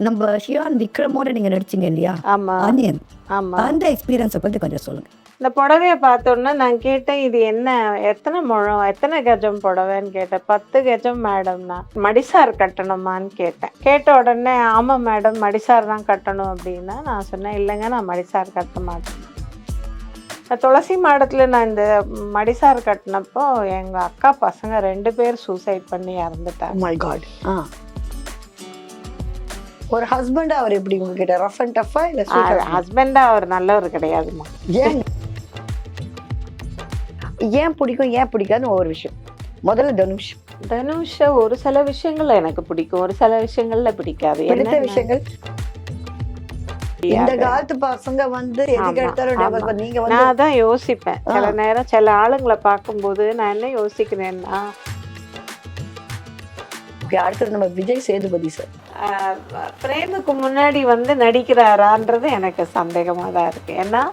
நம்ம ஷியான் விக்ரமோட நீங்க நடிச்சீங்க இல்லையா? ஆனியன் அந்த எக்ஸ்பீரியன்ஸை பத்தி கொஞ்சம் சொல்லுங்க. இந்த புடவைய பார்த்தோன்னே நான் கேட்டேன் இது என்ன எத்தனை முழம் எத்தனை கஜம் புடவைன்னு கேட்டேன். பத்து கஜம் மேடம்னா மடிசார் கட்டணுமான்னு கேட்டேன். கேட்ட உடனே ஆமாம் மேடம் மடிசார் தான் கட்டணும் அப்படின்னா நான் சொன்னேன் இல்லைங்க நான் மடிசார் கட்ட மாட்டேன். துளசி மாடத்தில் நான் இந்த மடிசார் கட்டினப்போ எங்கள் அக்கா பசங்க ரெண்டு பேர் சூசைட் பண்ணி இறந்துட்டாங்க. ஆ. ஒரு ஹஸ்பண்ட் அவர் எப்படி உங்ககிட்ட ரஃப் அண்ட் டஃபா இல்ல ஹஸ்பண்டாக அவர் நல்லவர் கிடையாதுமா ஏன்? ஏன் பிடிக்கும் ஏன் பிடிக்காதுன்னு ஒவ்வொரு விஷயம். முதல்ல தனுஷ். தனுஷ ஒரு சில விஷயங்கள்ல எனக்கு பிடிக்கும் ஒரு சில விஷயங்கள்ல பிடிக்காது. என்னன்னா- விஷயங்கள்? இந்த காலத்து பசங்க வந்து நான் அதான் யோசிப்பேன். சில. நேரம் சில ஆளுங்களை பார்க்கும்போது நான் என்ன யோசிக்கிறேன்னா Okay, அடுத்தது நம்ம விஜய் சேதுபதி சார். பிரேமுக்கு முன்னாடி வந்து நடிக்கிறாரான்றது எனக்கு சந்தேகமா தான் இருக்கு. ஏன்னா?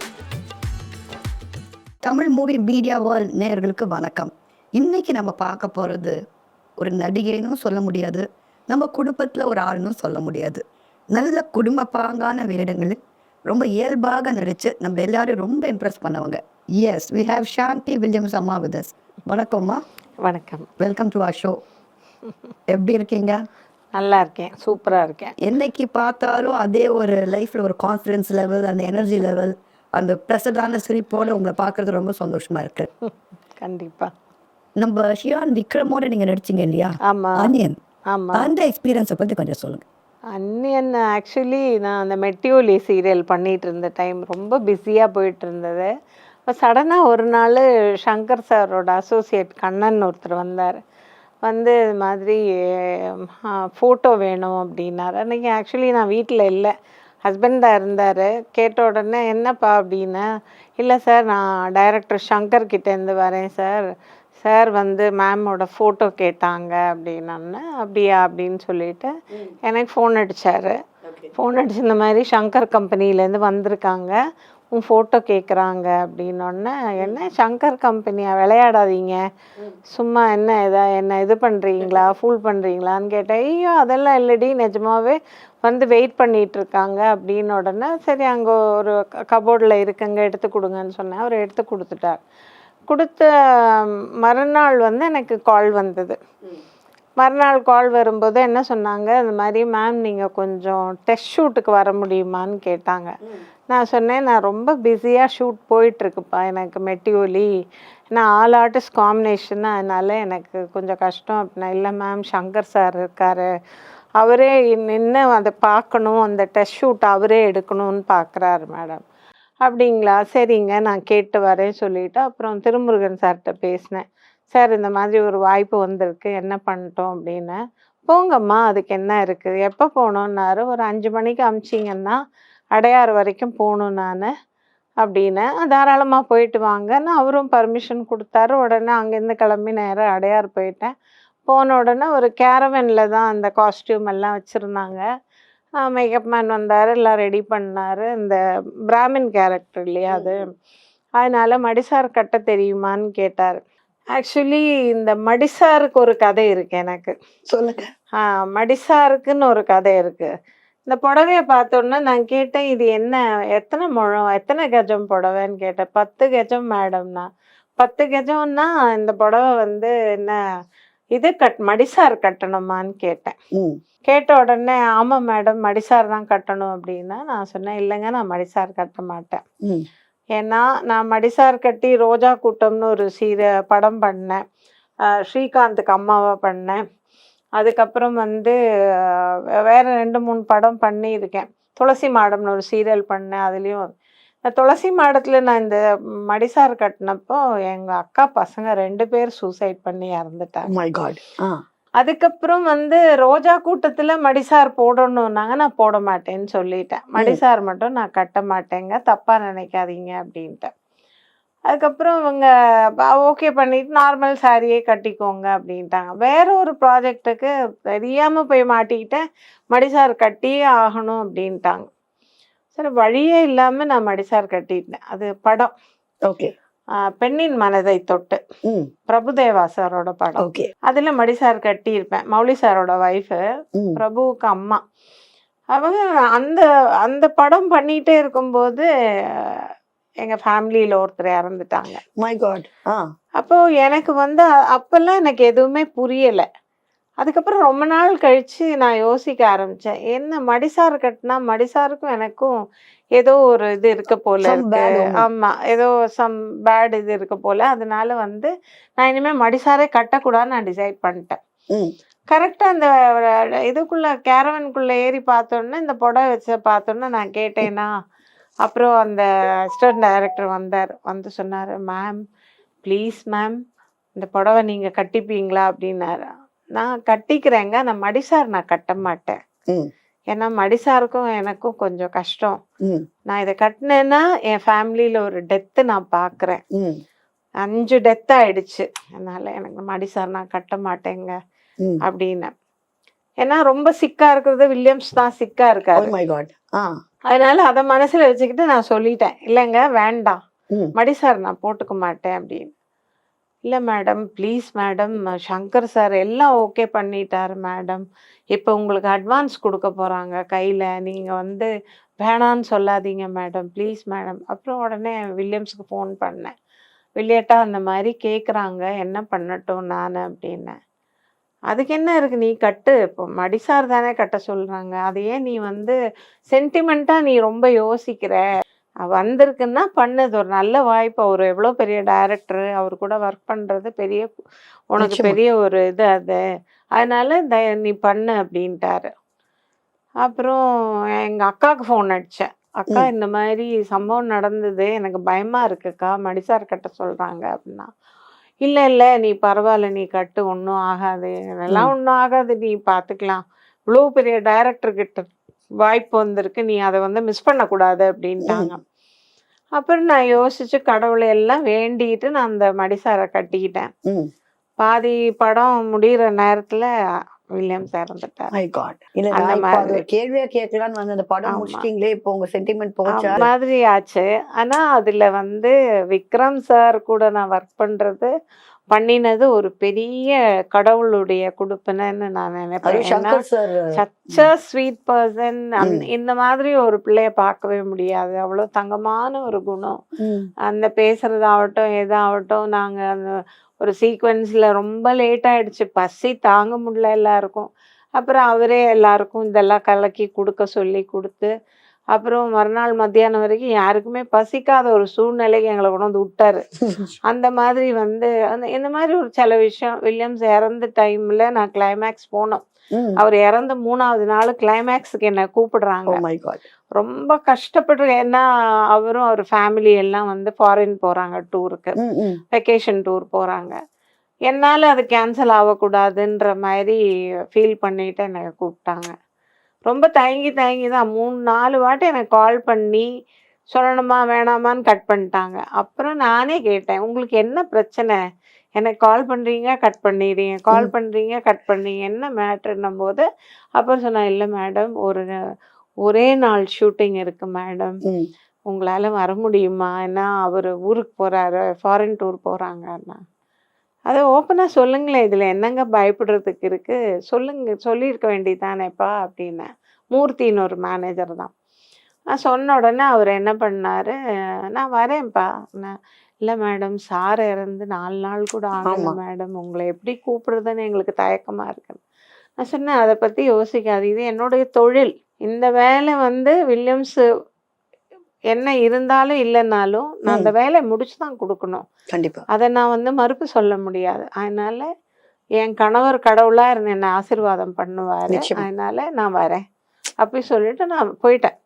தமிழ் மூவி மீடியா வேர்ல்ட் நேயர்களுக்கு வணக்கம். இன்னைக்கு நம்ம பார்க்க போறது ஒரு நடிகைனும் சொல்ல முடியாது நம்ம குடும்பத்துல ஒரு ஆளுனும் சொல்ல முடியாது. நல்ல குடும்ப பாங்கான வேடங்களில் ரொம்ப இயல்பாக நடிச்சு நம்ம எல்லாரும் ரொம்ப இம்ப்ரெஸ் பண்ணவங்க. Yes we have Shanthi Williams அம்மா வித் us. வணக்கம்மா. வணக்கம். வெல்கம் டு our ஷோ எப்படி இருக்கீங்க? நல்லா இருக்கேன். சூப்பரா இருக்கேன். என்னைக்கு பார்த்தாலும் அதே ஒரு லைஃப்ல ஒரு கான்ஃபிடன்ஸ் லெவல் அந்த எனர்ஜி லெவல் அந்த ப்ளசடான சிரிப்போட உங்களை பார்க்கறது ரொம்ப சந்தோஷமா இருக்கு. கண்டிப்பா. நம்ம ஷியான் விக்ரமோட நீங்க நடிச்சீங்க இல்லையா? ஆமா. ஆனியன் ஆமா. அந்த எக்ஸ்பீரியன்ஸை பத்தி கொஞ்சம் சொல்லுங்க. அன்னியன் ஆக்சுவலி நான் அந்த மெட்டியோலி சீரியல் பண்ணிட்டு இருந்த டைம் ரொம்ப பிஸியாக போயிட்டு இருந்தது. இப்போ சடனாக ஒரு நாள் சங்கர் சாரோட அசோசியேட் கண்ணன் ஒருத்தர் வந்தார். வந்து இது மாதிரி ஃபோட்டோ வேணும் அப்படின்னாரு. அன்றைக்கி ஆக்சுவலி நான் வீட்டில் இல்லை. ஹஸ்பண்ட் தான் இருந்தார். கேட்ட உடனே என்னப்பா அப்படின்னா? இல்லை சார் நான் டைரக்டர் சங்கர் கிட்டேருந்து வரேன் சார் சார் வந்து மேமோட ஃபோட்டோ கேட்டாங்க அப்படின்னான்னு அப்படியா? அப்படின்னு சொல்லிட்டு எனக்கு ஃபோன் அடிச்சாரு. ஃபோன் அடிச்சு இந்த மாதிரி சங்கர் கம்பெனிலேருந்து வந்திருக்காங்க. உன் ஃபோட்டோ கேட்குறாங்க அப்படின்னோடனே என்ன சங்கர் கம்பெனியா விளையாடாதீங்க. சும்மா என்ன இதை என்ன இது பண்ணுறீங்களா ஃபூல் பண்ணுறீங்களான்னு கேட்டேன். ஐயோ அதெல்லாம் இல்லடி. நிஜமாவே வந்து வெயிட் பண்ணிகிட்டு இருக்காங்க. அப்படின்னு உடனே சரி அங்கே ஒரு கபோர்டில் இருக்குங்க. எடுத்து கொடுங்கன்னு சொன்னேன். அவர் எடுத்து கொடுத்துட்டார். கொடுத்த மறுநாள் வந்து எனக்கு கால் வந்தது. மறுநாள் கால் வரும்போது என்ன சொன்னாங்க? இந்த மாதிரி மேம் நீங்கள் கொஞ்சம் டெஸ்ட் ஷூட்டுக்கு வர முடியுமான்னு கேட்டாங்க. நான் சொன்னேன் நான் ரொம்ப பிஸியாக ஷூட் போயிட்டுருக்குப்பா எனக்கு மெட்டியோலி. நான் ஆல் ஆர்டிஸ்ட் காம்பினேஷன் அதனால் எனக்கு கொஞ்சம் கஷ்டம் அப்படின்னா இல்லை மேம் சங்கர் சார் இருக்கார். அவரே நின்று அதை பார்க்கணும் அந்த டெஸ்ட் ஷூட் அவரே எடுக்கணும்னு பார்க்குறாரு மேடம் அப்படிங்களா? சரிங்க நான் கேட்டு வரேன் சொல்லிட்டு அப்புறம் திருமுருகன் சார்கிட்ட பேசினேன். சார் இந்த மாதிரி ஒரு வாய்ப்பு வந்திருக்கு என்ன பண்ணிட்டோம் அப்படின்னு? போங்கம்மா அதுக்கு என்ன இருக்குது எப்போ போகணுன்னாரு ஒரு அஞ்சு மணிக்கு அமிச்சிங்கன்னா அடையாறு வரைக்கும் போகணும் நான் அப்படின்னு தாராளமாக போயிட்டு வாங்கன்னு அவரும் பர்மிஷன் கொடுத்தாரு. உடனே அங்கேருந்து கிளம்பி நேராக அடையாறு போயிட்டேன். போன உடனே ஒரு கேரவனில் தான் அந்த காஸ்டியூம் எல்லாம் வச்சுருந்தாங்க. மேக்கப் மேன் வந்தார் எல்லாம் ரெடி பண்ணார். இந்த பிராமின் கேரக்டர் இல்லையா அது. அதனால மடிசார் கட்ட தெரியுமான்னு கேட்டார். ஆக்சுவலி இந்த மடிசாருக்கு ஒரு கதை இருக்கு எனக்கு. சொல்லுங்க. ஆ, மடிசாருக்குன்னு ஒரு கதை இருக்கு. இந்த புடவைய பார்த்தோன்னே நான் கேட்டேன் இது என்ன? எத்தனை முழம்? எத்தனை கஜம் புடவைன்னு கேட்டேன். பத்து கஜம் மேடம்னா பத்து கஜம்னா இந்த புடவை வந்து என்ன? இது கட் மடிசார் கட்டணுமான்னு கேட்டேன். கேட்ட உடனே ஆமாம் மேடம் மடிசார் தான் கட்டணும் அப்படின்னா நான் சொன்னேன் இல்லைங்க நான் மடிசார் கட்ட மாட்டேன். ஏன்னா நான் மடிசார் கட்டி ரோஜா கூட்டம்னு ஒரு சீர படம் பண்ணேன். ஸ்ரீகாந்துக்கு அம்மாவா பண்ணேன். அதுக்கப்புறம் வந்து வேற ரெண்டு மூணு படம் பண்ணியிருக்கேன். துளசி மாடம்னு ஒரு சீரியல் பண்ணேன் அதுலேயும். துளசி மாடத்தில் நான் இந்த மடிசார் கட்டினப்போ எங்கள் அக்கா பசங்க ரெண்டு பேர் சூசைட் பண்ணி இறந்துட்டாங்க. My god ah. அதுக்கப்புறம் வந்து ரோஜா கூட்டத்துல மடிசார் போடணும்னாங்க. நான் போட மாட்டேன்னு சொல்லிட்டேன். மடிசார் மட்டும் நான் கட்ட மாட்டேங்க. தப்பா நினைக்காதீங்க அப்படின்ட்டு அதுக்கப்புறம் இவங்க ஓகே பண்ணிட்டு நார்மல் சாரியே கட்டிக்கோங்க அப்படின்ட்டாங்க. வேற ஒரு ப்ராஜெக்ட்டுக்கு தெரியாம போய் மாட்டிக்கிட்டேன் மடிசார் கட்டியே ஆகணும் அப்படின்ட்டாங்க. சரி வழியே இல்லாம நான் மடிசார் கட்டிட்டேன். அது படம். ஓகே பெண்ணின் மனதை தொட்டு. பிரபுதேவா சாரோட படம். ஓகே அதுல மடி சார் கட்டியிருப்பேன். மௌலி சாரோட ஒய்ஃபு பிரபுவுக்கு அம்மா. அவங்க அந்த அந்த படம் பண்ணிட்டே இருக்கும்போது எங்கள் ஃபேமிலியில் ஒருத்தர் இறந்துட்டாங்க. My god ah. அப்போ எனக்கு வந்து அப்பெல்லாம் எனக்கு எதுவுமே புரியல. அதுக்கப்புறம் ரொம்ப நாள் கழிச்சு நான் யோசிக்க ஆரம்பிச்சேன். என்ன மடிசார் கட்டினா மடிசாருக்கும் எனக்கும் ஏதோ ஒரு இது இருக்க போல Some bad இருக்கு omen. ஆமா ஏதோ சம் பேட் இது இருக்க போல. அதனால வந்து நான் இனிமே மடிசாரே கட்டக்கூடாதுன்னு நான் டிசைட் பண்ணிட்டேன். கரெக்டாக அந்த இதுக்குள்ள கேரவனுக்குள்ள ஏறி பார்த்தோன்னே இந்த புடவை வச்ச பார்த்தோன்னே நான் கேட்டேனா அப்புறம் அந்த அசிஸ்டன்ட் டைரக்டர் வந்தார். வந்து சொன்னார் மேம் ப்ளீஸ் மேம் இந்த புடவை நீங்கள் கட்டிப்பீங்களா? அப்படின்னாரு. நான் கட்டிக்கிறேங்க. நான் மடிசார் நான் கட்ட மாட்டேன். ஏன்னா மடிசாருக்கும் எனக்கும் கொஞ்சம் கஷ்டம். நான் இதை கட்டினேன்னா என் ஃபேமிலியில் ஒரு டெத்து நான் பார்க்குறேன் அஞ்சு டெத் ஆயிடுச்சு. அதனால எனக்கு மடிசார் நான் கட்ட மாட்டேங்க. அப்படின்னு. ஏன்னா ரொம்ப சிக்கா இருக்கிறது வில்லியம்ஸ் தான் சிக்கா இருக்காரு. ஆ. அதனால அதை மனசுல வச்சுக்கிட்டு நான் சொல்லிட்டேன். இல்லைங்க வேண்டாம். மடி சார் நான் போட்டுக்க மாட்டேன் அப்படின்னு. இல்லை madam please madam Shankar sir எல்லாம் ஓகே பண்ணிட்டாரு மேடம். இப்போ உங்களுக்கு அட்வான்ஸ் கொடுக்க போகிறாங்க கையில். நீங்கள் வந்து வேணான்னு சொல்லாதீங்க மேடம் ப்ளீஸ் மேடம். அப்புறம் உடனே வில்லியம்ஸுக்கு ஃபோன் பண்ணேன். வில்லியட்டா அந்த மாதிரி கேட்குறாங்க என்ன பண்ணட்டும் நான் அப்படின்னேன். அதுக்கு என்ன இருக்கு? நீ கட்டு. இப்போ மடிசார் தானே கட்ட சொல்றாங்க. அதையே நீ வந்து சென்டிமெண்ட்டா நீ ரொம்ப யோசிக்கிற? வந்திருக்குன்னா பண்ணது ஒரு நல்ல வாய்ப்பு. அவர் எவ்வளோ பெரிய டைரக்டர் அவர் கூட ஒர்க் பண்றது பெரிய உனக்கு. பெரிய ஒரு இது அது. அதனால த- நீ பண்ணு அப்படின்ட்டாரு. அப்புறம் எங்க அக்காவுக்கு ஃபோன் அடிச்சேன். அக்கா. இந்த மாதிரி சம்பவம் நடந்தது. எனக்கு பயமா இருக்குக்கா. மடிசார் கட்ட சொல்றாங்க அப்படின்னா. இல்ல இல்ல நீ பரவாயில்ல நீ கட்டு ஒன்றும் ஆகாது. அதெல்லாம் ஒன்றும் ஆகாது நீ பார்த்துக்கலாம் இவ்வளோ பெரிய டைரக்டர் கிட்ட வாய்ப்பு வந்திருக்கு. நீ அதை வந்து மிஸ் பண்ணக்கூடாது அப்படின்ட்டாங்க. அப்புறம் நான் யோசிச்சு கடவுளை எல்லாம் வேண்டிட்டு நான் அந்த மடிசாரை கட்டிக்கிட்டேன். பாதி படம் முடியிற நேரத்துல வில்லியம்ஸ் இறந்துட்டார் மை காட் இல்ல அந்த மாதிரி. கேள்வியா கேட்கலான்னு வந்து அந்த படம். முடிச்சிட்டீங்களே இப்போ உங்க சென்டிமெண்ட் போச்சா? மாதிரி ஆச்சு ஆனா அதுல வந்து விக்ரம் சார் கூட நான் ஒர்க் பண்றது பண்ணினது ஒரு பெரிய கடவுளுடைய கொடுப்பினன்னு நான் நினைப்பேன். சார். ஸ்வீட் பர்சன் இந்த மாதிரி ஒரு பிள்ளைய பார்க்கவே முடியாது. அவ்வளோ தங்கமான ஒரு குணம். அந்த பேசுறதாகட்டும் எதாகட்டும் நாங்க அந்த ஒரு சீக்வன்ஸ்ல ரொம்ப லேட் ஆயிடுச்சு. பசி தாங்க முடியல எல்லாருக்கும். அப்புறம் அவரே எல்லாருக்கும் இதெல்லாம் கலக்கி கொடுக்க சொல்லி கொடுத்து அப்புறம் மறுநாள் மத்தியானம் வரைக்கும் யாருக்குமே பசிக்காத ஒரு சூழ்நிலைக்கு எங்களை கொண்டு வந்து விட்டாரு. அந்த மாதிரி வந்து அந்த இந்த மாதிரி ஒரு சில விஷயம். வில்லியம்ஸ் இறந்த டைம்ல நான் கிளைமேக்ஸ் போனோம். அவர் இறந்த மூணாவது நாள் கிளைமேக்ஸுக்கு என்னை கூப்பிடுறாங்க. காட் ரொம்ப கஷ்டப்பட்டு ஏன்னா அவரும் அவர் ஃபேமிலி எல்லாம் வந்து ஃபாரின் போறாங்க டூருக்கு வெக்கேஷன் டூர் போறாங்க. என்னால் அது கேன்சல் ஆகக்கூடாதுன்ற மாதிரி ஃபீல் பண்ணிட்டு என்னை கூப்பிட்டாங்க. ரொம்ப தயங்கி தயங்கி தான் மூணு நாலு வாட்டி எனக்கு கால் பண்ணி சொல்லணுமா வேணாமான்னு கட் பண்ணிட்டாங்க. அப்புறம் நானே கேட்டேன் உங்களுக்கு என்ன பிரச்சனை? எனக்கு கால் பண்ணுறீங்க கட் பண்ணிடுறீங்க கால். பண்ணுறீங்க கட் பண்ணுறீங்க என்ன மேட்ருன்னும் போது அப்புறம் சொன்னேன் இல்லை மேடம் ஒரு ஒரே நாள் ஷூட்டிங் இருக்கு மேடம் உங்களால வர முடியுமா? ஏன்னா அவர் ஊருக்கு போறாரு ஃபாரின் டூர் போறாங்கன்னா. அதை ஓப்பனாக சொல்லுங்களேன். இதில் என்னங்க பயப்படுறதுக்கு இருக்கு? சொல்லுங்க சொல்லியிருக்க வேண்டியதானேப்பா அப்படின்னேன் மூர்த்தின்னு ஒரு மேனேஜர் தான். நான் சொன்ன உடனே அவர் என்ன பண்ணாரு? நான் வரேன்ப்பா. நான் இல்லை மேடம் சார் இறந்து நாலு நாள் கூட ஆகல ஆமா. மேடம் உங்களை எப்படி கூப்பிடுறதுன்னு எங்களுக்கு தயக்கமா இருக்கு. நான் சொன்னேன் அதை பத்தி யோசிக்காது இது என்னுடைய தொழில். இந்த வேலை வந்து வில்லியம்ஸ் என்ன இருந்தாலும் இல்லைன்னாலும் நான் அந்த வேலையை முடிச்சு தான் கொடுக்கணும். கண்டிப்பா. அதை நான் வந்து மறுப்பு சொல்ல முடியாது. அதனால என் கணவர் கடவுளா இருந்து என்னை ஆசீர்வாதம் பண்ணுவாரு. அதனால நான் வரேன். அப்படி சொல்லிட்டு நான் போயிட்டேன்.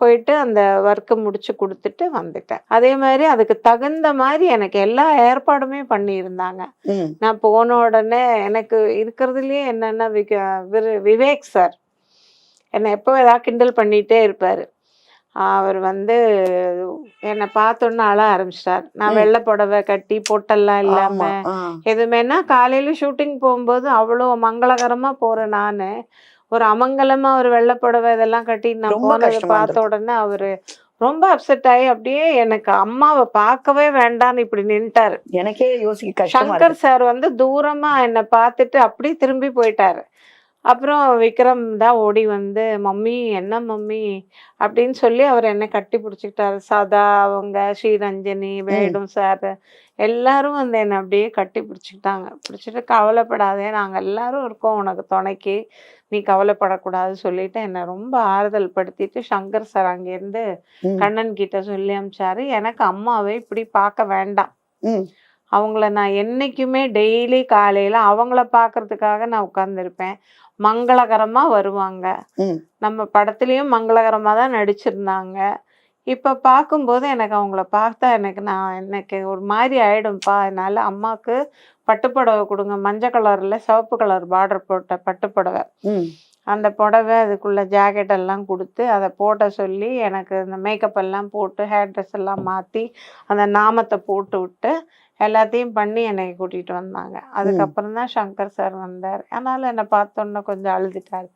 போயிட்டு அந்த ஒர்க்கை முடிச்சு கொடுத்துட்டு வந்துட்டேன். அதே மாதிரி அதுக்கு தகுந்த மாதிரி எனக்கு எல்லா ஏற்பாடுமே பண்ணியிருந்தாங்க. நான் போன உடனே எனக்கு இருக்கிறதுலயே என்னன்னா விவேக் சார் என்னை எப்போ ஏதாவது கிண்டல் பண்ணிட்டே இருப்பாரு. அவர் வந்து என்னை பார்த்தோன்னே அழ ஆரம்பிச்சிட்டார். நான். வெள்ளை புடவை கட்டி பொட்டெல்லாம் இல்லாம. எதுவுமேனா காலையில ஷூட்டிங் போகும்போது அவ்வளோ மங்களகரமா போறேன் நானு. ஒரு அமங்கலமா ஒரு வெள்ளை புடவை இதெல்லாம் கட்டி நான் போனதை பார்த்த உடனே அவரு ரொம்ப அப்செட் ஆகி அப்படியே எனக்கு அம்மாவை பார்க்கவே வேண்டான்னு இப்படி நின்ட்டாரு. எனக்கே யோசிக்க சங்கர் சார் வந்து தூரமா என்னை பார்த்துட்டு அப்படியே திரும்பி போயிட்டாரு. அப்புறம் விக்ரம் தான் ஓடி வந்து மம்மி என்ன மம்மி? அப்படின்னு சொல்லி அவர் என்னை கட்டி பிடிச்சிக்கிட்டாரு. சதா அவங்க ஸ்ரீரஞ்சனி வேடும் சார் எல்லாரும் வந்து என்னை அப்படியே கட்டி பிடிச்சிக்கிட்டாங்க. பிடிச்சிட்டு கவலைப்படாதே நாங்கள் எல்லாரும் இருக்கோம் உனக்கு துணைக்கு. நீ கவலைப்படக்கூடாது சொல்லிட்டு என்னை ரொம்ப ஆறுதல் படுத்திட்டு சங்கர் சார் அங்கேருந்து. கண்ணன் கிட்ட சொல்லி அமிச்சாரு. எனக்கு அம்மாவை இப்படி பார்க்க வேண்டாம். அவங்கள நான் என்னைக்குமே டெய்லி காலையில அவங்கள பார்க்கறதுக்காக நான் உட்கார்ந்திருப்பேன். மங்களகரமா வருவாங்க. நம்ம படத்துலயும் மங்களகரமா தான் நடிச்சிருந்தாங்க. இப்ப பார்க்கும்போது எனக்கு அவங்கள பார்த்தா எனக்கு நான் எனக்கு ஒரு மாதிரி ஆயிடும்பா. அதனால அம்மாவுக்கு பட்டுப்புடவை கொடுங்க. மஞ்சள் கலர்ல சிவப்பு கலர் பார்டர் போட்ட பட்டுப்புடவை. அந்த புடவை அதுக்குள்ள ஜாக்கெட் எல்லாம் கொடுத்து அதை போட சொல்லி எனக்கு இந்த மேக்கப் எல்லாம் போட்டு ஹேர் ட்ரெஸ் எல்லாம் மாற்றி அந்த நாமத்தை போட்டு விட்டு எல்லாத்தையும் பண்ணி என்னை கூட்டிகிட்டு வந்தாங்க. அதுக்கப்புறம் தான் சங்கர் சார் வந்தார். அதனால என்னை பார்த்தோன்னே கொஞ்சம் அழுதுட்டாரு.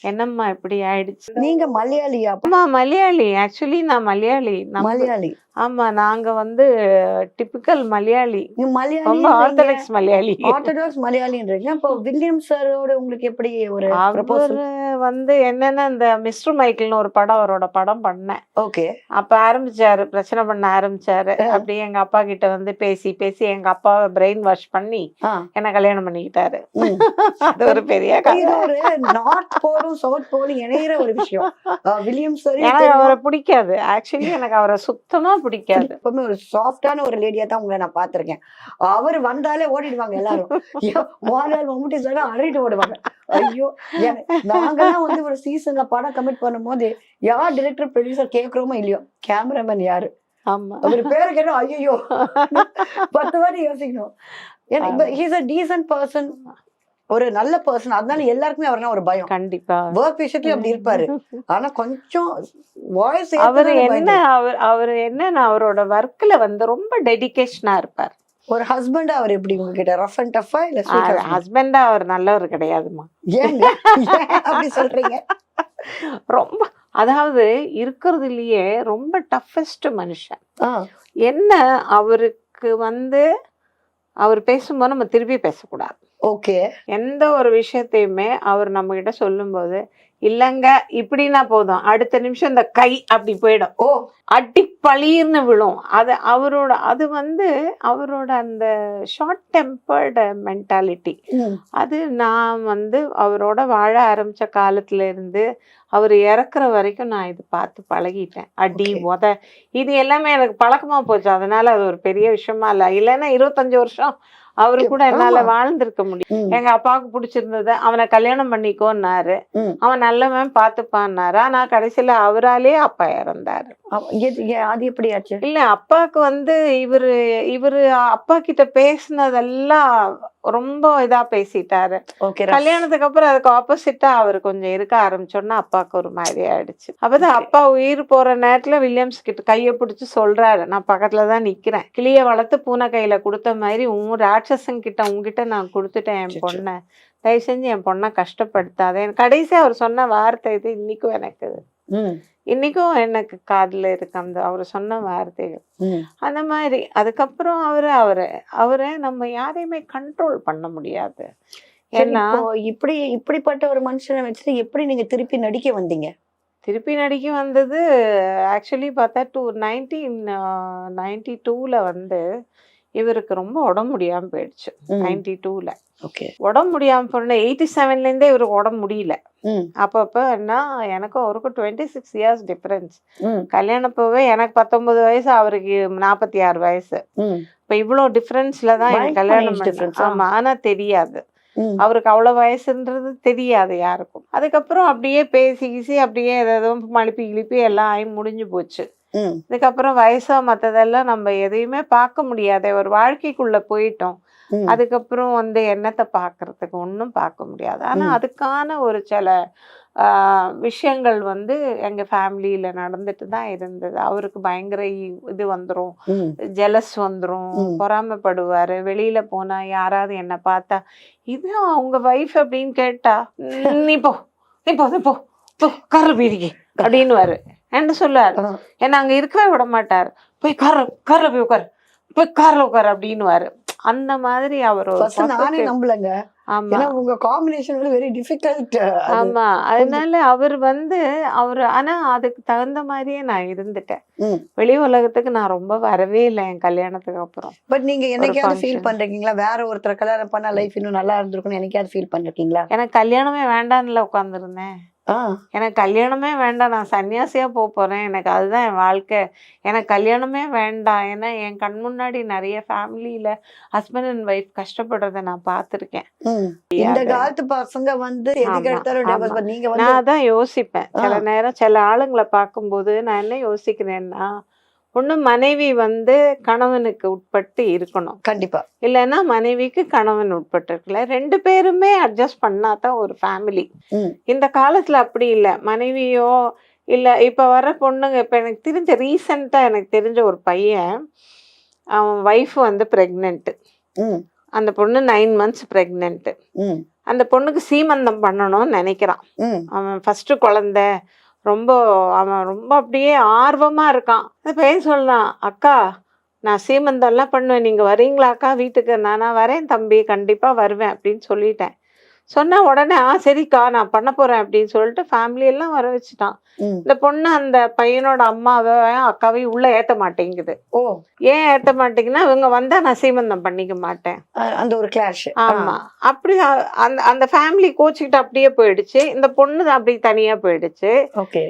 என்னம்மா இப்படி ஆயிடுச்சு? நீங்க மலையாளியா? ஆமா மலையாளி. ஆக்சுவலி நான் மலையாளி. மலையாளி. ஆமா நாங்க வந்து typical Malayali. Malayali orthodox Malayali. Orthodox மலையாளின்றீங்க அப்போ வில்லியம் சாரோட உங்களுக்கு எப்படி ஒரு வந்து என்னன்னா இந்த மிஸ்டர் மைக்கிள்னு ஒரு படம் அவரோட படம் பண்ணேன். ஓகே. அப்ப ஆரம்பிச்சாரு பிரச்சனை பண்ண ஆரம்பிச்சாரு. அப்படியே எங்க அப்பா கிட்ட வந்து பேசி பேசி எங்க அப்பாவை பிரெயின் வாஷ் பண்ணி என்ன கல்யாணம் பண்ணிக்கிட்டாரு. அது ஒரு பெரிய ஒரு நார்த் போலும் சவுத் போலும் இணையிற ஒரு விஷயம். வில்லியம் சார் எனக்கு அவரை பிடிக்காது. ஆக்சுவலி எனக்கு அவரை சுத்தமா பிடிக்காது. எப்பவுமே ஒரு சாஃப்டான ஒரு லேடியா தான் உங்களை நான் பார்த்திருக்கேன். அவர் வந்தாலே ஓடிடுவாங்க எல்லாரும். மோகன்லால் மம்முட்டி சார் அறையிட்டு ஓடுவாங்க. ஐயோ நாங்கெல்லாம் வந்து ஒரு சீசன்ல படம் கமிட் பண்ணும்போது யார் டிரெக்டர் ப்ரொடியூசர் கேக்குறோமோ இல்லையோ கேமராமேன் யாரு? ஆமா. அவர் பேரை கேட்டா ஐயோ பத்து வாட்டி யோசிக்கணும். ஏன்னா ஹீஸ் அ டீசன்ட் பர்சன் ஒரு நல்ல பர்சன் அதனால எல்லாருக்குமே அவர்னா ஒரு பயம். கண்டிப்பா. ஒர்க் விஷயத்துலயும் அப்படி இருப்பாரு. ஆனா கொஞ்சம் வாய்ஸ் அவர் என்ன அவர் அவர் என்னன்னா அவரோட ஒர்க்ல வந்து ரொம்ப டெடிகேஷனா இருப்பார். ஒரு ஹஸ்பண்ட் அவர் எப்படி உங்ககிட்ட? ரஃப் அண்ட் டஃபா இல்ல? ஹஸ்பண்டா அவர் நல்லவர் கிடையாதுமா ஏன் அப்படி சொல்றீங்க? ரொம்ப அதாவது இருக்கிறதுலயே ரொம்ப டஃபஸ்ட் மனுஷன். என்ன அவருக்கு வந்து அவர் பேசும்போது நம்ம திருப்பி பேசக்கூடாது. ஓகே. எந்த ஒரு விஷயத்தையுமே அவர் நம்ம கிட்ட சொல்லும்போது இல்லைங்க இப்படின்னா போதும். அடுத்த நிமிஷம் இந்த கை அப்படி போயிடும். ஓ. அடி பளீர்னு விழும். அது அவரோட அது வந்து அவரோட அந்த ஷார்ட் டெம்பர்டு மென்டாலிட்டி அது நான் வந்து அவரோட வாழ ஆரம்பிச்ச காலத்துல இருந்து அவர் இறக்குற வரைக்கும் நான் இது பார்த்து பழகிட்டேன். அடி. உத இது எல்லாமே எனக்கு பழக்கமா போச்சு. அதனால அது ஒரு பெரிய விஷயமா இல்ல. இல்லைன்னா இருபத்தஞ்சு வருஷம் அவரு கூட என்னால. வாழ்ந்திருக்க முடியும் எங்க அப்பாவுக்கு பிடிச்சிருந்தது அவனை கல்யாணம் பண்ணிக்கோன்னாரு. அவன் நல்லவன் பார்த்துப்பான்னாரு. ஆனா கடைசியில அவராலே அப்பா இறந்தாரு. அது எப்படி ஆச்சு இல்ல அப்பாவுக்கு வந்து இவரு இவரு அப்பா கிட்ட பேசினதெல்லாம் ரொம்ப இதா பேசிட்டாரு. கல்யாணத்துக்கு அப்புறம் அதுக்கு ஆப்போசிட்டா அவர் கொஞ்சம் இருக்க ஆரம்பிச்சோன்னா அப்பாவுக்கு ஒரு மாதிரி ஆயிடுச்சு. அப்பதான். அப்பா உயிர் போற நேரத்துல வில்லியம்ஸ் கிட்ட கைய பிடிச்சு சொல்றாரு. நான் பக்கத்துல தான் நிக்கிறேன். கிளிய வளர்த்து பூனை கையில கொடுத்த மாதிரி உன் ராட்சசன் கிட்ட உன்கிட்ட நான் கொடுத்துட்டேன் என். பொண்ணை. தயவு செஞ்சு என் பொண்ணை கஷ்டப்படுத்தாத. எனக்கு கடைசியா அவர் சொன்ன வார்த்தை இது இன்னைக்கும் எனக்கு இன்னைக்கும் எனக்கு காதுல இருக்கு அந்த அவர் சொன்ன வார்த்தைகள். அந்த மாதிரி. அதுக்கப்புறம் அவரு அவரு அவரை நம்ம யாரையுமே கண்ட்ரோல் பண்ண முடியாது. ஏன்னா இப்போ இப்படி இப்படிப்பட்ட ஒரு மனுஷனை வச்சுட்டு எப்படி நீங்க திருப்பி நடிக்க வந்தீங்க? திருப்பி நடிக்க வந்தது ஆக்சுவலி பார்த்தா டூ நைன்டீன் நைன்டி டூவில் வந்து இவருக்கு ரொம்ப உடம்பு முடியாமல் போயிடுச்சு. நைன்டி டூவில் ஓகே. உடம்பு முடியாமல் போன எயிட்டி செவன்லேருந்தே இவருக்கு உடம்பு முடியல. அப்பப்போ என்ன எனக்கும் அவருக்கும் டுவெண்ட்டி சிக்ஸ் இயர்ஸ் டிஃப்ரென்ஸ் கல்யாணப்போவே எனக்கு பத்தொன்பது வயசு அவருக்கு நாற்பத்தி ஆறு வயசு. இப்போ இவ்வளோ டிஃப்ரென்ஸ்ல தான் எனக்கு கல்யாணம் age difference, பண்ண- ஆ. ஆமா ஆனா தெரியாது. அவருக்கு அவ்வளோ வயசுன்றது தெரியாது யாருக்கும். அதுக்கப்புறம் அப்படியே பேசி கீசி அப்படியே ஏதோ மழுப்பி கிழிப்பி எல்லாம் ஆகி முடிஞ்சு போச்சு. இதுக்கப்புறம் வயசா மத்ததெல்லாம் நம்ம எதையுமே பார்க்க முடியாது. ஒரு வாழ்க்கைக்குள்ள போயிட்டோம். அதுக்கப்புறம் வந்து என்னத்தை பார்க்கறதுக்கு ஒன்றும் பார்க்க முடியாது. ஆனா ம். அதுக்கான ஒரு சில விஷயங்கள் வந்து எங்க ஃபேமிலியில நடந்துட்டு தான் இருந்தது. அவருக்கு பயங்கர இது வந்துரும். ம், ஜெலஸ் வந்துரும். ம். பொறாமைப்படுவாரு. வெளியில போனா யாராவது என்ன பார்த்தா இது அவங்க வைஃப் அப்படின்னு கேட்டா "ம், நீ போ. நீ போ போ. போ. கார்ல போயிருக்கி அப்படின்னு என்ன சொல்லுவார். என்ன அங்க இருக்கவே விட மாட்டார். போய் கார்ல கார்ல போய் உட்காரு. போய் கார்ல உட்காரு அப்படின்னு அந்த மாதிரி அவர் நானே நம்பலங்க. ஆமா. உங்க காம்பினேஷன் வந்து வெரி டிஃபிகல்ட் ஆமா. அதனால அவர் வந்து அவர் ஆனா அதுக்கு தகுந்த மாதிரியே நான் இருந்துட்டேன். வெளி உலகத்துக்கு நான் ரொம்ப வரவே இல்லை என் கல்யாணத்துக்கு அப்புறம். பட் நீங்க என்னைக்காவது ஃபீல். பண்றீங்களா? வேற ஒருத்தர் கல்யாணம் பண்ணா லைஃப் இன்னும் நல்லா இருந்திருக்கும்னு என்னைக்காவது ஃபீல் பண்ணிருக்கீங்களா எனக்கு கல்யாணமே வேண்டான்ல உட்காந்துருந்தேன் எனக்கு கல்யாணமே வேண்டாம். நான் சன்னியாசியா போக போறேன். எனக்கு அதுதான் என் வாழ்க்கை. எனக்கு கல்யாணமே வேண்டாம். ஏன்னா என் கண் முன்னாடி நிறைய ஃபேமிலியில ஹஸ்பண்ட் அண்ட் ஒய்ஃப் கஷ்டப்படுறத நான் பார்த்துருக்கேன். இந்த காலத்து பசங்க வந்து நான் அதான் யோசிப்பேன். சில. நேரம் சில ஆளுங்களை பார்க்கும்போது நான் என்ன யோசிக்கிறேன்னா ஒண்ணு மனைவி வந்து கணவனுக்கு உட்பட்டு இருக்கணும். கண்டிப்பா. இல்லைன்னா மனைவிக்கு கணவன் உட்பட்டு இருக்கல. ரெண்டு பேருமே அட்ஜஸ்ட் பண்ணா தான் ஒரு ஃபேமிலி. இந்த காலத்துல அப்படி இல்லை. மனைவியோ இல்ல இப்ப வர பொண்ணுங்க இப்ப எனக்கு தெரிஞ்ச ரீசெண்டா எனக்கு தெரிஞ்ச ஒரு பையன் அவன் ஒய்ஃப் வந்து பிரெக்னென்ட் ம். அந்த பொண்ணு நைன் மந்த்ஸ் பிரெக்னென்ட் ம். அந்த பொண்ணுக்கு சீமந்தம் பண்ணணும்னு நினைக்கிறான். அவன் ஃபர்ஸ்ட் குழந்தை. ரொம்ப அவன் ரொம்ப அப்படியே ஆர்வமாக இருக்கான். அந்த பையன் சொல்கிறான் அக்கா நான் சீமந்தம்லாம் பண்ணுவேன். நீங்கள் வரீங்களா அக்கா வீட்டுக்கு? நானா வரேன் தம்பி. கண்டிப்பாக வருவேன் அப்படின்னு சொல்லிட்டேன். சொன்ன உடனே ஆ சரிக்கா நான் பண்ண போறேன் அப்படின்னு சொல்லிட்டு ஃபேமிலி எல்லாம் வர வச்சுட்டான். இந்த பொண்ணு அந்த பையனோட அம்மாவை அக்காவையும் உள்ள ஏத்த மாட்டேங்குது. ஓ. ஏன் ஏத்த மாட்டேங்குன்னா இவங்க வந்தா நான் சீமந்தம் பண்ணிக்க மாட்டேன். அந்த ஒரு கிளாஷ் ஆமா. அப்படி அந்த அந்த ஃபேமிலி கோச்சுக்கிட்டு அப்படியே போயிடுச்சு. இந்த பொண்ணு அப்படி தனியா போயிடுச்சு. ஓகே.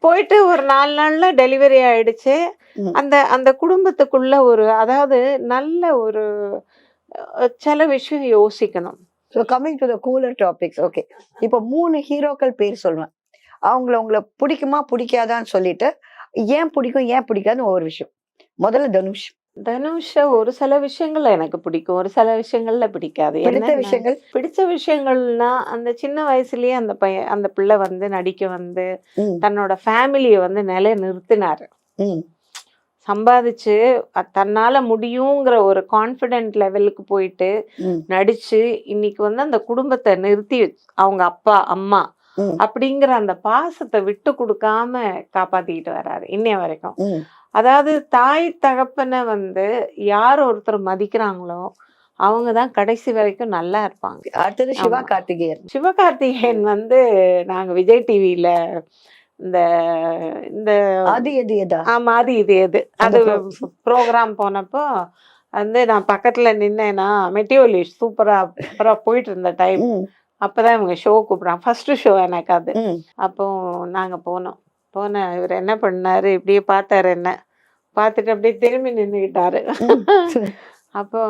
போயிட்டு ஒரு நாலு நாள்ல டெலிவரி ஆயிடுச்சு. அந்த அந்த குடும்பத்துக்குள்ள ஒரு அதாவது நல்ல ஒரு சில விஷயம் யோசிக்கணும். So coming to the cooler topics okay இப்போ மூணு ஹீரோக்கள் பேர் சொல்லுவேன். அவங்கள உங்களை பிடிக்குமா பிடிக்காதான்னு சொல்லிட்டு ஏன் பிடிக்கும் ஏன் பிடிக்காதுன்னு ஒவ்வொரு விஷயம். முதல்ல தனுஷ். தனுஷ ஒரு சில விஷயங்கள்ல எனக்கு பிடிக்கும் ஒரு சில விஷயங்கள்ல பிடிக்காது. பிடித்த விஷயங்கள்? பிடிச்ச விஷயங்கள்னா அந்த சின்ன வயசுலயே அந்த பையன் அந்த பிள்ளை வந்து நடிக்க வந்து தன்னோட ஃபேமிலியை வந்து நிலை நிறுத்தினாரு சம்பாதிச்சு தன்னால முடியுங்கிற ஒரு கான்ஃபிடென்ட் லெவலுக்கு போயிட்டு நடிச்சு இன்னைக்கு வந்து அந்த குடும்பத்தை நிறுத்தி அவங்க அப்பா அம்மா அப்படிங்கிற அந்த பாசத்தை விட்டு கொடுக்காம காப்பாத்திக்கிட்டு வராரு இன்னைய வரைக்கும். அதாவது தாய் தகப்பனை வந்து யார் ஒருத்தர் மதிக்கிறாங்களோ அவங்க தான் கடைசி வரைக்கும் நல்லா இருப்பாங்க. அடுத்தது சிவா ஆமா. கார்த்திகேயன் சிவகார்த்திகேயன் வந்து நாங்க விஜய் டிவியில இந்த இந்த அது எது எதா? ஆமா அது இது எது. அது ப்ரோக்ராம் போனப்போ வந்து நான் பக்கத்துல நின்னேன்னா மெட்டியோலி சூப்பரா சூப்பரா போயிட்டு இருந்த டைம் அப்பதான் இவங்க ஷோ கூப்பிடுறாங்க. ஃபர்ஸ்ட் ஷோ எனக்கு அது. அப்போ நாங்க போனோம். போன இவர் என்ன பண்ணாரு இப்படியே பார்த்தாரு என்ன. பார்த்துட்டு அப்படியே திரும்பி நின்றுக்கிட்டாரு. அப்போ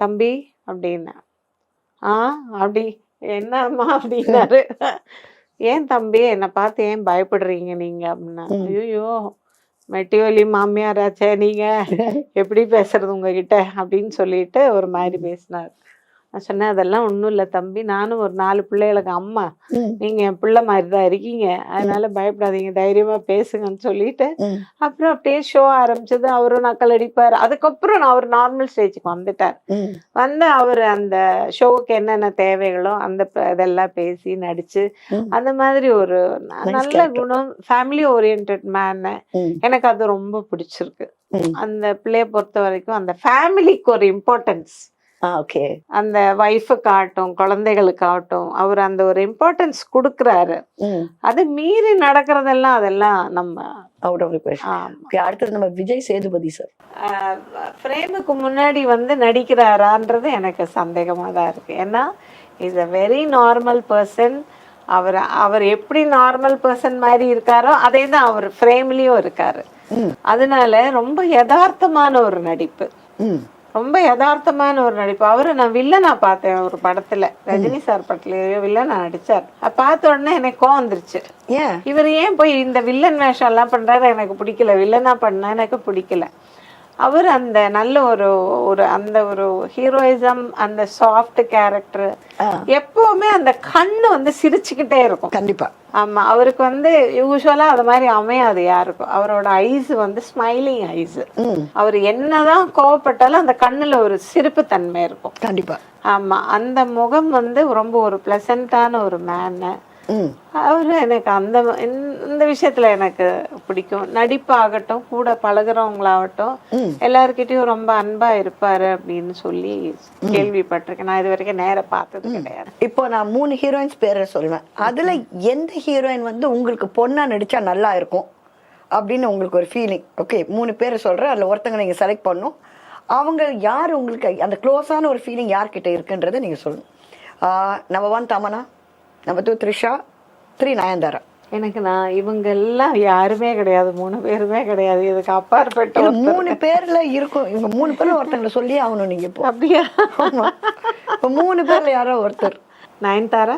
தம்பி அப்படின்னேன் ஆ அப்படி என்னம்மா? அப்படின்னாரு. ஏன் தம்பி? என்னை பார்த்து ஏன் பயப்படுறீங்க நீங்க அப்படின்னா. ஐயோ மெட்டியோலி மாமியாராச்சே நீங்க. எப்படி பேசுறது உங்ககிட்ட? அப்படின்னு சொல்லிட்டு ஒரு மாதிரி பேசினார். நான் சொன்னேன் அதெல்லாம் ஒன்றும் இல்லை தம்பி. நானும் ஒரு நாலு பிள்ளைகளுக்கு அம்மா நீங்க என் பிள்ளை மாதிரி தான் இருக்கீங்க. அதனால பயப்படாதீங்க. தைரியமா பேசுங்கன்னு சொல்லிட்டு அப்புறம் அப்படியே ஷோ ஆரம்பிச்சது. அவரும் நக்கல் அடிப்பார். அதுக்கப்புறம் நான் அவர் நார்மல் ஸ்டேஜுக்கு வந்துட்டார் வந்து அவர் அந்த ஷோவுக்கு என்னென்ன தேவைகளோ அந்த இதெல்லாம் பேசி நடிச்சு. அந்த மாதிரி ஒரு நல்ல. குணம். ஃபேமிலி ஓரியன்ட் மேன் எனக்கு அது ரொம்ப பிடிச்சிருக்கு. அந்த பிள்ளைய பொறுத்த வரைக்கும் அந்த ஃபேமிலிக்கு ஒரு இம்பார்ட்டன்ஸ் ஓகே. அந்த ஒய்ஃபுக்காகட்டும் குழந்தைகளுக்காகட்டும் அவர் அந்த ஒரு இம்பார்ட்டன்ஸ் கொடுக்குறாரு. அது மீறி நடக்கிறதெல்லாம் அதெல்லாம் நம்ம அவுட் ஆஃப் ஓகே அடுத்தது நம்ம விஜய் சேதுபதி சார் ஃப்ரேமுக்கு முன்னாடி வந்து நடிக்கிறாரான்றது எனக்கு சந்தேகமாக தான் இருக்கு. ஏன்னா is a very normal person அவர் அவர் எப்படி நார்மல் பர்சன் மாதிரி இருக்காரோ அதே தான் அவர் ஃப்ரேம்லேயும் இருக்காரு. அதனால ரொம்ப யதார்த்தமான ஒரு நடிப்பு. ரொம்ப யதார்த்தமான ஒரு நடிப்பு. அவரை நான் வில்லனா பார்த்தேன் ஒரு படத்துல. ரஜினி சார் படத்துலயோ வில்லனா நடிச்சார். அது பார்த்த உடனே எனக்கு கோவம் வந்துருச்சு. ஏன்? இவர் ஏன் போய் இந்த வில்லன் வேஷம் எல்லாம் பண்றாரு? எனக்கு பிடிக்கல. வில்லனா பண்ண எனக்கு பிடிக்கல. அவர் அந்த நல்ல ஒரு ஒரு அந்த ஒரு ஹீரோயிசம் அந்த சாஃப்ட் கேரக்டர் எப்பவுமே அந்த கண்ணு வந்து சிரிச்சுக்கிட்டே இருக்கும். கண்டிப்பா. ஆமா அவருக்கு வந்து யூஸ்வலா அது மாதிரி அமையாது யாருக்கும். அவரோட ஐஸ் வந்து ஸ்மைலிங் ஐஸ் அவர் என்னதான் கோவப்பட்டாலும் அந்த கண்ணுல ஒரு சிரிப்பு தன்மை இருக்கும். கண்டிப்பா. ஆமா அந்த முகம் வந்து ரொம்ப ஒரு பிளசண்டான ஒரு மேனு அவர் எனக்கு அந்த இந்த- விஷயத்துல எனக்கு பிடிக்கும். நடிப்பாகட்டும் கூட பழகுறவங்களாகட்டும் எல்லார்கிட்டயும் ரொம்ப அன்பா இருப்பாரு அப்படின்னு சொல்லி கேள்விப்பட்டிருக்கேன். நான் இது வரைக்கும் நேர பார்த்தது கிடையாது. இப்போ நான் மூணு ஹீரோயின்ஸ் பேரை சொல்லுவேன் அதுல எந்த ஹீரோயின் வந்து உங்களுக்கு பொண்ணா நடிச்சா நல்லா இருக்கும் அப்படின்னு உங்களுக்கு ஒரு ஃபீலிங் ஓகே மூணு பேரை சொல்றேன். அதுல ஒருத்தங்க நீங்க செலக்ட் பண்ணும். அவங்க யார் உங்களுக்கு அந்த க்ளோஸான ஒரு ஃபீலிங் யார்கிட்ட இருக்குன்றதை நீங்க சொல்லணும் number one Tamannaah? Number two Trisha three Nayanthara. எனக்கு நான் இவங்க எல்லாம் யாருமே கிடையாது. மூணு பேருமே கிடையாது. இதுக்கு அப்பாற்பட்ட மூணு பேர்ல இருக்கும். இவங்க மூணு பேர்ல ஒருத்தங்களை சொல்லி ஆகணும் நீங்க இப்போ. அப்படியா? ஆமா. இப்போ மூணு பேர்ல யாரோ ஒருத்தர். நயன்தாரா?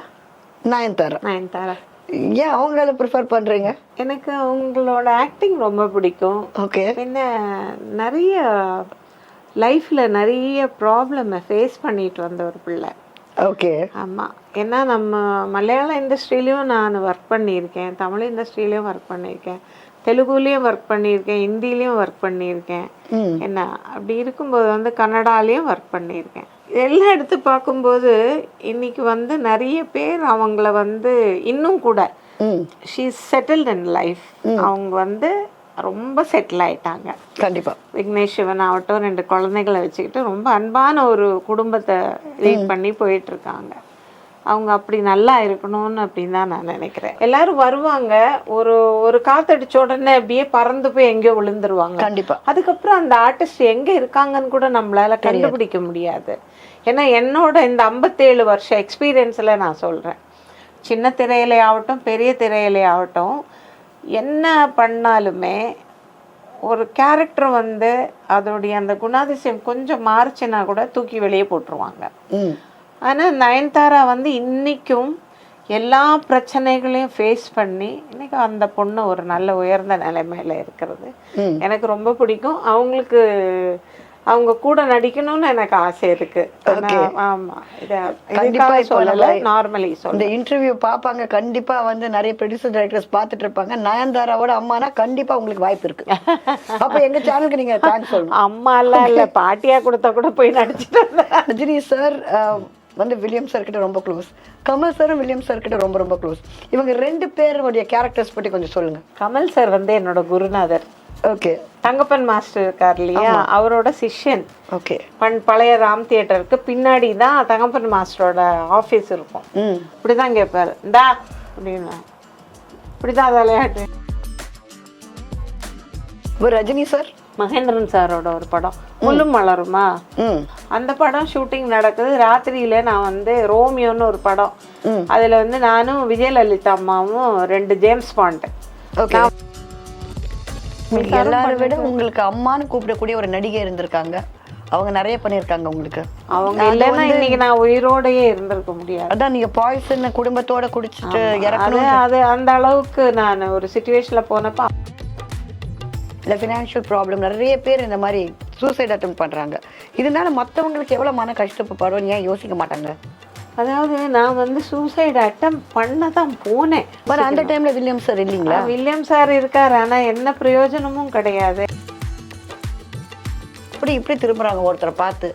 நயன்தாரா. நயன்தாரா. ஏன் அவங்கள ப்ரிஃபர் பண்றீங்க? எனக்கு அவங்களோட ஆக்டிங் ரொம்ப பிடிக்கும். ஓகே பின்ன நிறைய லைஃப்ல நிறைய ப்ராப்ளமை ஃபேஸ் பண்ணிட்டு வந்த ஒரு பிள்ளை. ஓகே ஆமாம் ஏன்னா நம்ம மலையாள இண்டஸ்ட்ரியிலையும் நான் ஒர்க் பண்ணியிருக்கேன். தமிழ் இண்டஸ்ட்ரியிலையும் ஒர்க் பண்ணியிருக்கேன். தெலுங்குலேயும் ஒர்க் பண்ணியிருக்கேன். ஹிந்திலையும் ஒர்க் பண்ணியிருக்கேன். என்ன? அப்படி இருக்கும்போது வந்து கன்னடாலேயும் ஒர்க் பண்ணியிருக்கேன். எல்லாம் எடுத்து பார்க்கும்போது இன்னைக்கு வந்து நிறைய பேர் அவங்கள வந்து இன்னும் கூட ஷீ செட்டில்ட் இன் லைஃப் அவங்க வந்து ரொம்ப செட்டில் ஆயிட்டாங்க. கண்டிப்பா. விக்னேஷ் சிவன் ஆகட்டும் ரெண்டு குழந்தைகளை வச்சுக்கிட்டு ரொம்ப அன்பான ஒரு குடும்பத்தை லீட் பண்ணி போயிட்டு இருக்காங்க அவங்க அப்படி நல்லா இருக்கணும்னு அப்படின்னு தான் நான் நினைக்கிறேன். எல்லாரும் வருவாங்க. ஒரு ஒரு காத்தடிச்ச உடனே அப்படியே பறந்து போய் எங்கேயோ விழுந்துருவாங்க. கண்டிப்பா. அதுக்கப்புறம் அந்த ஆர்டிஸ்ட் எங்க இருக்காங்கன்னு கூட நம்மளால கண்டுபிடிக்க முடியாது. ஏன்னா என்னோட இந்த ஐம்பத்தேழு வருஷம் எக்ஸ்பீரியன்ஸ்ல நான் சொல்றேன். சின்ன திரையிலே ஆகட்டும் பெரிய திரையிலே ஆகட்டும் என்ன பண்ணாலுமே ஒரு கேரக்டர் வந்து அதோடைய அந்த குணாதிசயம் கொஞ்சம் மாறுச்சுன்னா கூட தூக்கி வெளியே போட்டுருவாங்க. ஆனால் நயன்தாரா வந்து இன்னைக்கும் எல்லா பிரச்சனைகளையும் ஃபேஸ் பண்ணி இன்னைக்கு அந்த பொண்ணு ஒரு நல்ல உயர்ந்த நிலைமையில இருக்கிறது. எனக்கு ரொம்ப பிடிக்கும். அவங்களுக்கு அவங்க கூட நடிக்கணும்னு எனக்கு ஆசை இருக்கு. ஆமா. கண்டிப்பா சொல்லல. நார்மலி சொல்ல. இந்த இன்டர்வியூ பார்ப்பாங்க கண்டிப்பா வந்து நிறைய ப்ரொடியூசர் டைரக்டர்ஸ் பார்த்துட்டு இருப்பாங்க. நயன்தாராவோட அம்மானா கண்டிப்பா உங்களுக்கு வாய்ப்பு இருக்கு. அப்ப எங்க சேனலுக்கு நீங்க தேங்க்ஸ் சொல்லணும். அம்மா எல்லாம் இல்ல பாட்டியா கொடுத்தா கூட போய் நடிச்சிட்டு ரஜினி சார் வந்து வில்லியம் சார் கிட்ட ரொம்ப க்ளோஸ் கமல் சாரும் வில்லியம் சார் கிட்ட ரொம்ப ரொம்ப க்ளோஸ் இவங்க ரெண்டு பேருடைய கேரக்டர்ஸ் பத்தி கொஞ்சம் சொல்லுங்க. கமல் சார் வந்து என்னோட குருநாதர். ஓகே தங்கப்பன் மாஸ்டர் இருக்கார் இல்லையா? அவரோட சிஷ்யன். ஓகே பண் பழைய ராம் தியேட்டருக்கு பின்னாடி தான் தங்கப்பன் மாஸ்டரோட ஆஃபீஸ் இருக்கும். ம். இப்படிதான் கேட்பாரு இந்தா அப்படின்னு. இப்படிதான் விளையாட்டு. இப்போ ரஜினி சார் மகேந்திரன் சாரோட ஒரு படம். முள்ளும் மலருமா? அந்த படம் ஷூட்டிங் நடக்குது. ராத்திரியில நான் வந்து ரோமியோன்னு ஒரு படம். அதுல வந்து நானும் விஜயலலிதா அம்மாவும் ரெண்டு ஜேம்ஸ் பாண்ட். எல்லாரும் விட உங்களுக்கு அம்மான்னு கூப்பிடக்கூடிய ஒரு நடிகை இருந்திருக்காங்க. அவங்க நிறைய பண்ணியிருக்காங்க உங்களுக்கு. அவங்க இல்லைன்னா இன்னைக்கு நான் உயிரோடயே இருந்திருக்க முடியாது. அதான் நீங்க பாய்சன் குடும்பத்தோட குடிச்சிட்டு இறக்கணும் அது அந்த அளவுக்கு நான் ஒரு சுச்சுவேஷன்ல போனப்ப இல்லை ஃபினான்ஷியல் ப்ராப்ளம் நிறைய பேர் இந்த மாதிரி சூசைட் அட்டம் பண்றாங்க. இதனால மத்தவங்களுக்கு எவ்வளவு மன கஷ்டப்படும் ஏன் யோசிக்க மாட்டாங்க? அதாவது நான் வந்து சூசைட் அட்டம் பண்ண தான் போனேன். பட் அந்த டைம்ல வில்லியம் சார் இல்லைங்களா? வில்லியம் சார் இருக்காரு. ஆனா என்ன பிரயோஜனமும் கிடையாது. இப்படி இப்படி திரும்புறாங்க ஒருத்தரை பார்த்து.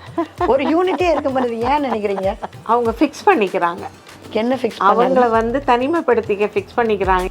ஒரு யூனிட்டே இருக்க மாதிரி ஏன் நினைக்கிறீங்க? அவங்க ஃபிக்ஸ் பண்ணிக்கிறாங்க. என்ன ஃபிக்ஸ் அவங்கள வந்து தனிமைப்படுத்திக்க ஃபிக்ஸ் பண்ணிக்கிறாங்க.